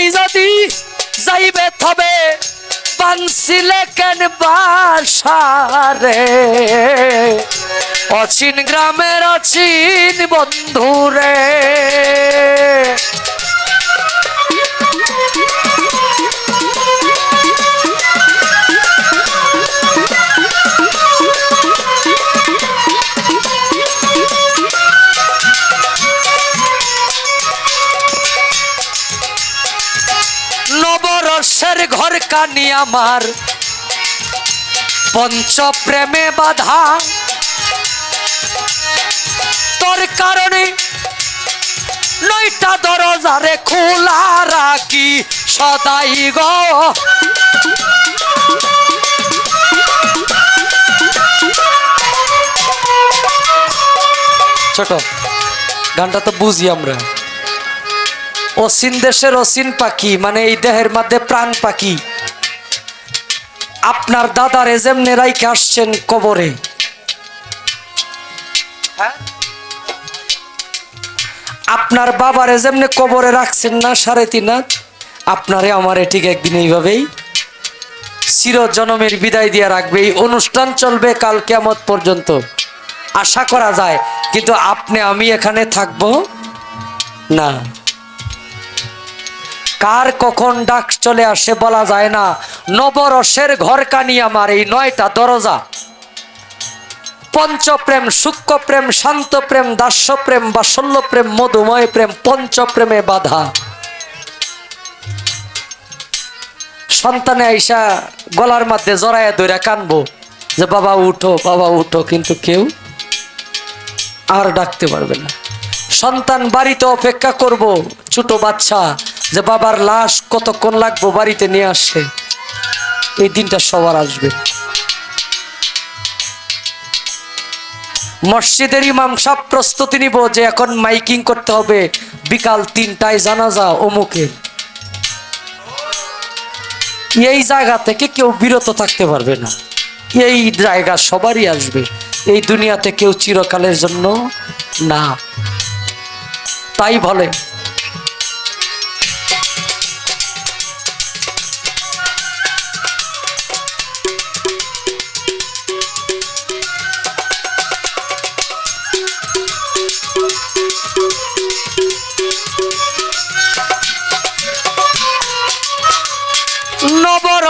নাই যদি যাইবে তবে পানছিলে কেন বাসারে? অচিন গ্রামের অচিন বন্ধুরে। নবরসের ঘর কানি আমার। পঞ্চ প্রেমে বাধা। তোর কারণে নয়টা দরজারে খোলা রাখি সদাই গো। ছোট, গানটা তো বুঝি আমরা। অসীন দেশের অসীন পাখি মানে এই দেহের মধ্যে প্রাণ পাখি। আপনার দাদার এজেমনে রাইকে আসছেন কবরে। হ্যাঁ? আপনার বাবার এজেমনে কবরে রাখছেন না, সাড়ে তিন আপনারে আমারে ঠিক একদিন এইভাবেই চির জনমের বিদায় দিয়ে রাখবে। এই অনুষ্ঠান চলবে কাল কেমত পর্যন্ত। আশা করা যায়, কিন্তু আপনি, আমি এখানে থাকব না। কার কখন ডাক চলে আসে বলা যায় না। নবরসের ঘর কানি আমার এই নয়টা দরজা। পঞ্চপ্রেম সূক্ষ্ম প্রেম শান্ত প্রেম দাস্য প্রেম বাসল্য প্রেম মধুময় প্রেম পঞ্চপ্রেমে বাধা। সন্তানে আইসা গলার মধ্যে জড়াইয়া ধরে কানবো যে, বাবা, উঠো বাবা, উঠো। কিন্তু কেউ আর ডাকতে পারবে না। সন্তান বাড়িতে অপেক্ষা করব, ছোট বাচ্চা। যে বাবার লাশ কতক্ষণ লাগবো বাড়িতে নিয়ে আসে? এই দিনটা সবার আসবে। মসজিদের ইমাম সাহ প্রস্তুতি নিব যে এখন মাইকিং করতে হবে। বিকাল তিনটায় জানা জানাজা অমুকে। এই জায়গা থেকে কেউ বিরত থাকতে পারবে না। এই জায়গা সবারই আসবে। এই দুনিয়াতে কেউ চিরকালের জন্য না। তাই বলে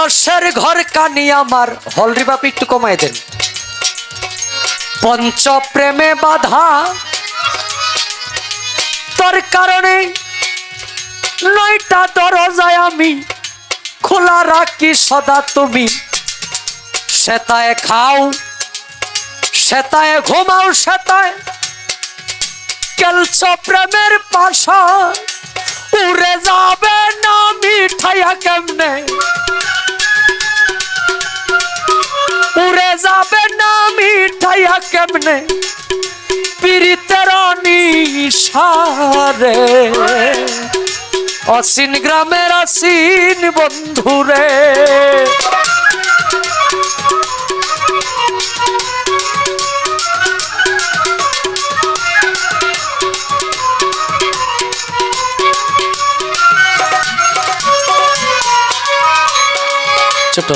নবরসের ঘর কানি আমার। হলরি বাপি, একটু কমাই দেন। পঞ্চ প্রেমে বাধা। তোর কারণে নয়টা দরজায় আমি খোলা রাখি সদা তুমি। সেতায় খাও, সেতায় ঘুমাও, সেতায় কেলছ প্রেমের পাশা। উড়ে যাবে না মিঠাইয়া কেমনে? উড়ে যাবে না মিঠাইয়া কেমনে? পীড়িতের নিশারে অসীন গ্রামের অসীন বন্ধুরে। ছোট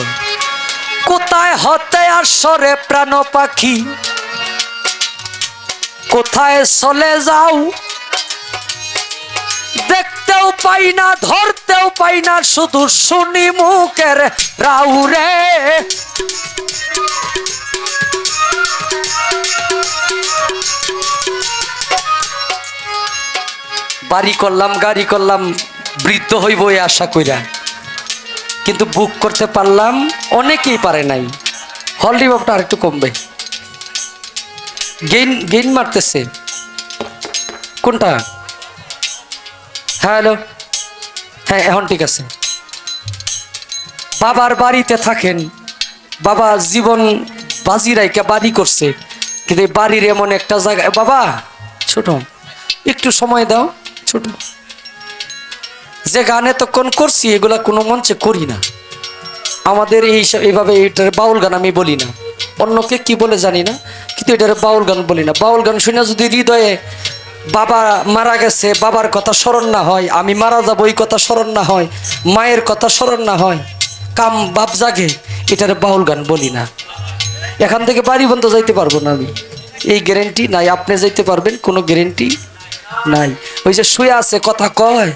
কোথায় হতে আসরে প্রাণ পাখি? কোথায় চলে যাও? দেখতেও পাই না, ধরতেও পাই না, শুধু শুনি মুখের রাউরে বাড়ি করলাম, গাড়ি করলাম, বৃদ্ধ হইব আশা কইরা। কিন্তু বুক করতে পারলাম, অনেকেই পারে নাই। হলডি বাবটা আর একটু কমবে। গেইন গেইন মারতেছে। কোনটা? হ্যাঁ হ্যালো হ্যাঁ এখন ঠিক আছে। বাবার বাড়িতে থাকেন, বাবা জীবন বাজি রাইকা বাড়ি করছে, কিন্তু বাড়ির এমন একটা জায়গায় বাবা, ছোট, একটু সময় দাও, ছোট। যে গান এতক্ষণ করছি, এগুলা কোনো মঞ্চে করি না। আমাদের এই এইভাবে এটার বাউল গান আমি বলি না। অন্যকে কি বলে জানি না, কিন্তু এটার বাউল গান বলি না। বাউল গান শুনে যদি হৃদয়ে বাবা মারা গেছে, বাবার কথা স্মরণ না হয়, আমি মারা যাব এই কথা স্মরণ না হয়, মায়ের কথা স্মরণ না হয়, কাম বাপ জাগে, এটার বাউল গান বলি না। এখান থেকে বাড়ি বন্ধ যাইতে পারব না আমি। এই গ্যারেন্টি নাই, আপনি যাইতে পারবেন, কোনো গ্যারেন্টি নাই। ওই যে শুয়ে আছে, কথা কয়।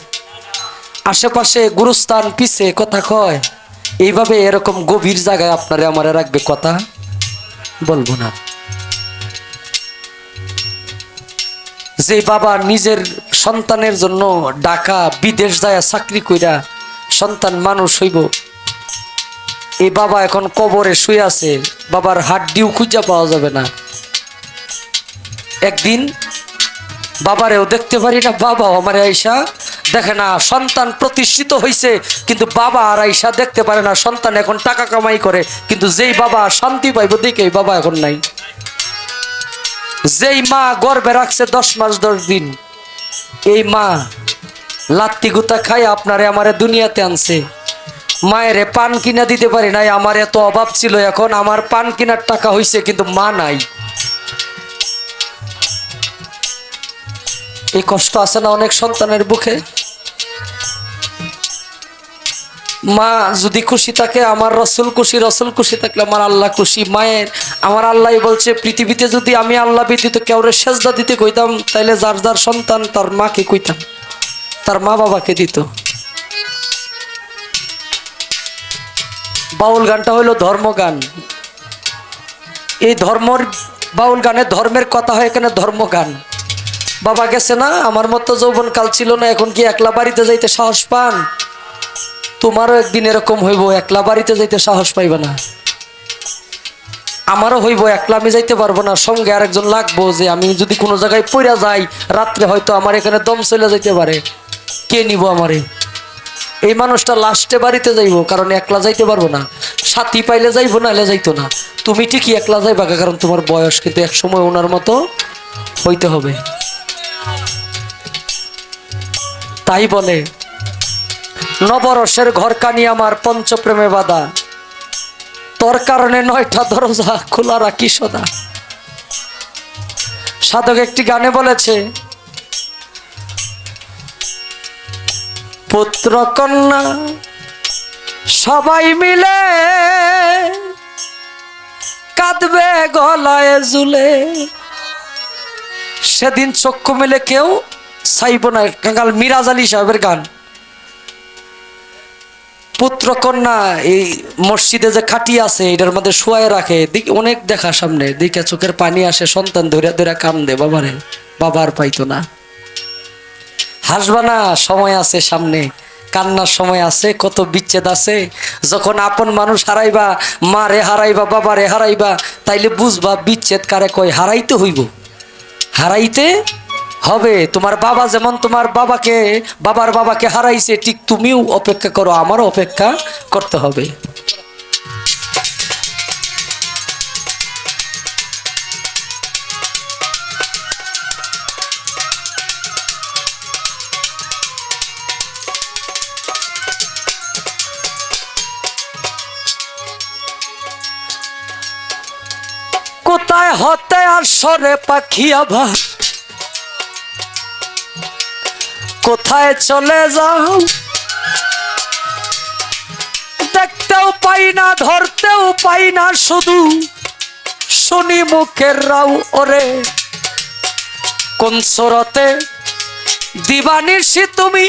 আশেপাশে গুরুস্থান পিছে কথা কয়। এইভাবে এরকম গভীর জায়গায় আপনারে আমারে রাখবে কথা? বলব না। যে বাবা নিজের সন্তানের জন্য ডাকা বিদেশ যায় চাকরি কইরা সন্তান মানুষ হইব এই বাবা এখন কবরে শুয়ে আছে, বাবার হাড্ডিও খুঁজা পাওয়া যাবে না। একদিন বাবারেও দেখতে পারি না বাবা আমার আইসা দেখে না, সন্তান প্রতিষ্ঠিত হয়েছে কিন্তু বাবা আর আইসা দেখতে পারে না, সন্তান এখন টাকা কামাই করে, কিন্তু যেই বাবা শান্তি পাইব দেখে বাবা এখন নাই। যেই মা গর্বে রাখছে দশ মাস, দশ দিন, এই মা লাত্তি গুতা খাই আপনারে আমারে দুনিয়াতে আনছে। মায়েরে পান কিনা দিতে পারি নাই, আমার এত অভাব ছিল এখন, আমার পান কিনার টাকা হইছে, কিন্তু মা নাই। এই কষ্ট আছে না অনেক সন্তানের বুকে? মা যদি খুশি থাকে, আমার রসুল খুশি রসুল খুশি থাকলে আমার আল্লাহ খুশি। মায়ের, আমার আল্লাহ বলছে, পৃথিবীতে যদি আমি আল্লাহ ব্যতীত কেউরে সেজদা দিতে কইতাম, তাইলে যার যার সন্তান তার মাকে কইতাম, তার মা বাবাকে দিত। বাউল গানটা হলো ধর্মগান এই ধর্মর, বাউল গানে ধর্মের কথা হয় এখানে ধর্মগান বাবা গেছে না? আমার মতো যৌবন কাল ছিল না, এখন কি একলা বাড়িতে যাইতে সাহস পান? তোমারও একদিন এরকম হইব, একলা বাড়িতে যাইতে সাহস পাইবে না। আমারও হইব, একলা আমি যাইতে পারব না। সঙ্গে আরেকজন লাগবো যে আমি যদি কোনো জায়গায় পইরা যাই, রাত্রে হয়তো আমার এখানে দম চলে যাইতে পারে। কে নিব আমারে? এই মানুষটা লাস্টে বাড়িতে যাইব, কারণ একলা যাইতে পারব না। সাথী পাইলে যাইবো না এলে যাইতো না। তুমি ঠিকই একলা যাইবা, কারণ তোমার বয়স কিন্তু এক সময় ওনার মতো হইতে হবে। তাই বলে, নবরসের ঘর কানি আমার পঞ্চপ্রেমে বাধা। তোর কারণে নয়টা দরজা খোলা রাখি সদা। সাধক একটি গানে বলেছে, পুত্র কন্যা, সবাই মিলে কাঁদবে গলায় জুলে সেদিন চক্ষু মিলে কেউ চাইব না। কাঙ্গাল মিরাজ আলী সাহেবের গান। পুত্র কন্যা এই মসজিদে যে খাটি আছে, এটার মধ্যে শুয়ায় রাখে। অনেক দেখা সামনে। দিকে চোখের পানি আসে, সন্তান ধরে ধরে কান্দে। বাবারে বাবার পাইতো না। হাসবা না, সময় আছে সামনে। কান্নার সময় আছে, কত বিচ্ছেদ আছে। যখন আপন মানুষ হারাইবা মা রে হারাইবা বাবা রে হারাইবা, তাইলে বুঝবা বিচ্ছেদ কারে কয়, হারাইতে হইব। হারাইতে হবে। তোমার বাবা যেমন তোমার বাবাকে, বাবার বাবাকে হারাইছে, ঠিক তুমিও অপেক্ষা করো, আমারও অপেক্ষা করতে হবে। আর সরে পাখি আবার কোথায় চলে যাও? দেখতেও পাই না, ধরতেও পাই না, শুধু শুনি মুখের রাও ওরে। কোন সরতে দিবানিসি তুমি?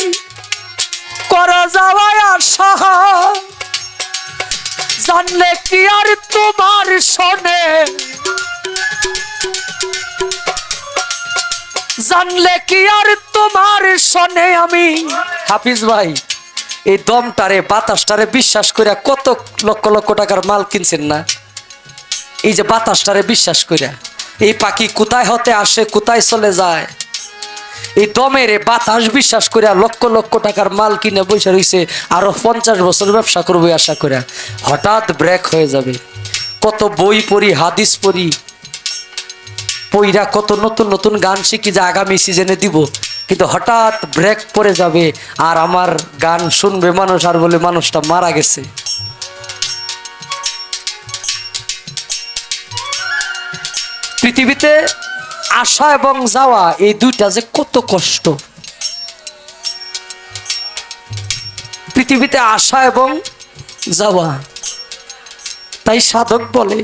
কর যাওয়ায় আশা। জানলে কি আর তোমার শোনে? জানলে কি আর তোমার শোনে আমি? হাফিজ ভাই, এই দমটারে, বাতাসটারে বিশ্বাস করে কত লক্ষ লক্ষ টাকার মাল কিনছেন না? এই যে বাতাসটারে বিশ্বাস করে এই পাখি কোথায় হতে আসে, কোথায় চলে যায়? এই দমের বাতাস বিশ্বাস করে লক্ষ লক্ষ টাকার মাল কিনে বসে রয়েছে আরও পঞ্চাশ বছর ব্যবসা করব আশা করে হঠাৎ ব্রেক হয়ে যাবে। কত বই পড়ি, হাদিস পড়ি পইরা কত নতুন নতুন গান শিখি যে আগামী সিজনে দিব। কিন্তু হঠাৎ ব্রেক পড়ে যাবে আর আমার গান শুনবে মানুষ আর বলে মানুষটা মারা গেছে। পৃথিবীতে আসা এবং যাওয়া এই দুইটা যে কত কষ্ট। পৃথিবীতে আসা এবং যাওয়া। তাই সাধক বলে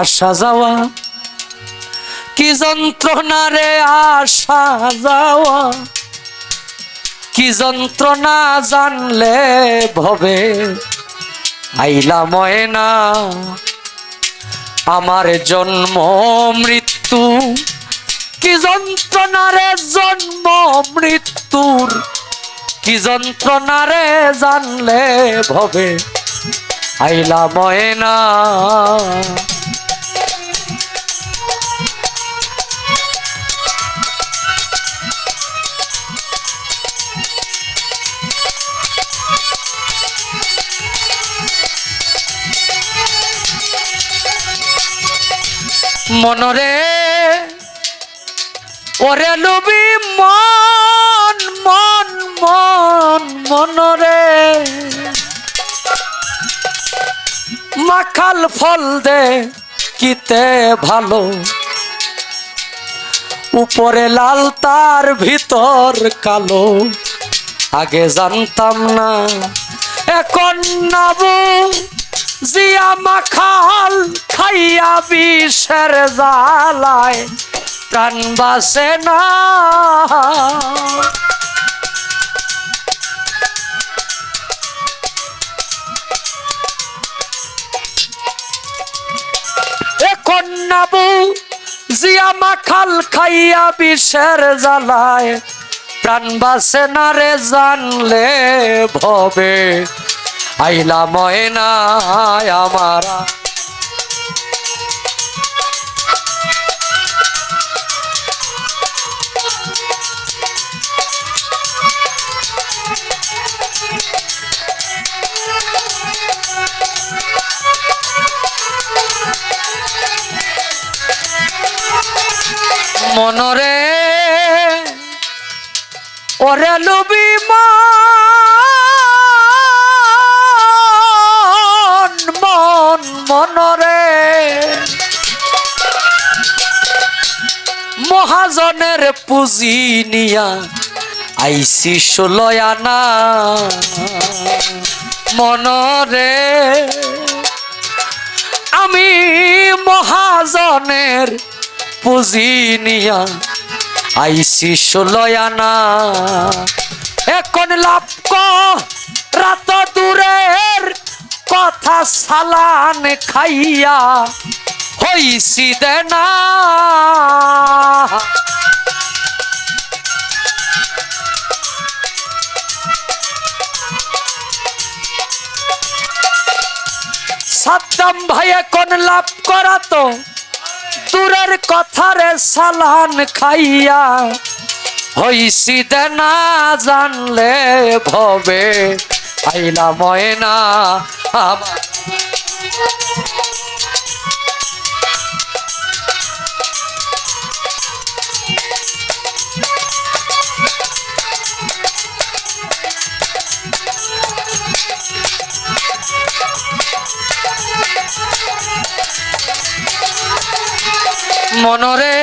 আসা যাওয়া, কি যন্ত্রণা রে আসা যাওয়া? কি যন্ত্রণা জানলে ভবে? আইলা ময়না, আমার জন্ম মৃত্যু। কি যন্ত্রণা রে জন্ম মৃত্যুর? কি যন্ত্রণা রে জানলে ভবে? আইলা ময়না। মনরে ওরে লুবি মন মাখাল ফল দে, কিতে ভালো। উপরে লাল, তার ভিতর কালো। আগে জানতাম না, এখন নাবু। জিয়া মাখাল খাইয়া বিষের জালায় প্রাণ বাসে না। মাখাল খাইয়া বিষের জ্বালায় প্রাণ বাসে না রে জানলে ভবে। আইলা ময়না আমারা মনরে। ওরে লুবি মন মন মনরে। মহাজনের পুঁজি নিয়া আইসি ষোলয়ানা মনরে। আমি মহাজনের পুঁজি নিয়া আইসি ষোলয়ানা এখন লাভ রাত দূরের কথা সালান খাইয়া হইসি দেনা। সাদ্দাম ভাই, এখন লাভ করা তো দূরের কথারে সালান খাইয়া হইসি দেনা জানলে ভবে আইলা ময়না আমার। মনরে,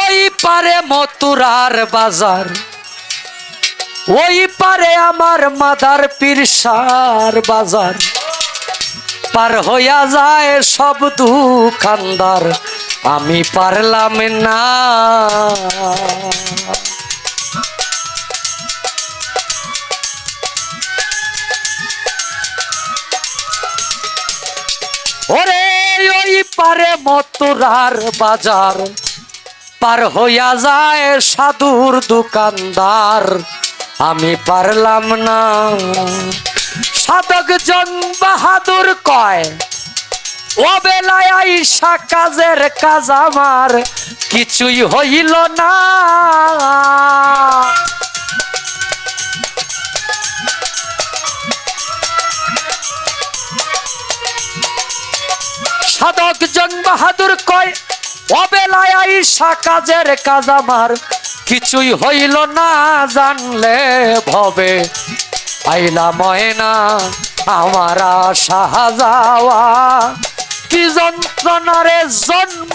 ওই পারে মতুরার বাজার, ওই পারে আমার মাদার পিরসার বাজার। পার হইয়া যায় সব দুখানদার আমি পারলাম না। ওরে পারে মতুরার বাজার। পার হইয়া যায় সাধুর দোকানদার। আমি পারলাম না। সাধক জন বাহাদুর কয় ও আইসা কাজের কাজ আমার, কিছুই হইল না। সাধক জন বাহাদুর কয় অবেলায় আইসা কাজের কাজ আমার। কিছুই হইল না জানলে ভবে। আইলা ময়না, আমার আশা যাওয়া কি যন্ত্রণারে জন্ম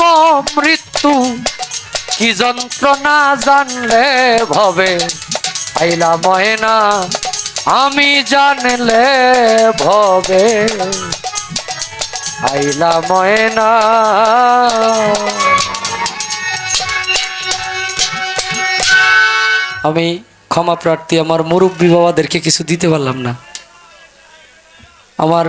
মৃত্যু? কি যন্ত্রণা জানলে ভবে? আইলা ময়না, আমি জানলে ভবে। আইলা ময়না। আমি ক্ষমা প্রার্থী আমার মুরব্বী বাবাদেরকে কিছু দিতে পারলাম না। আমার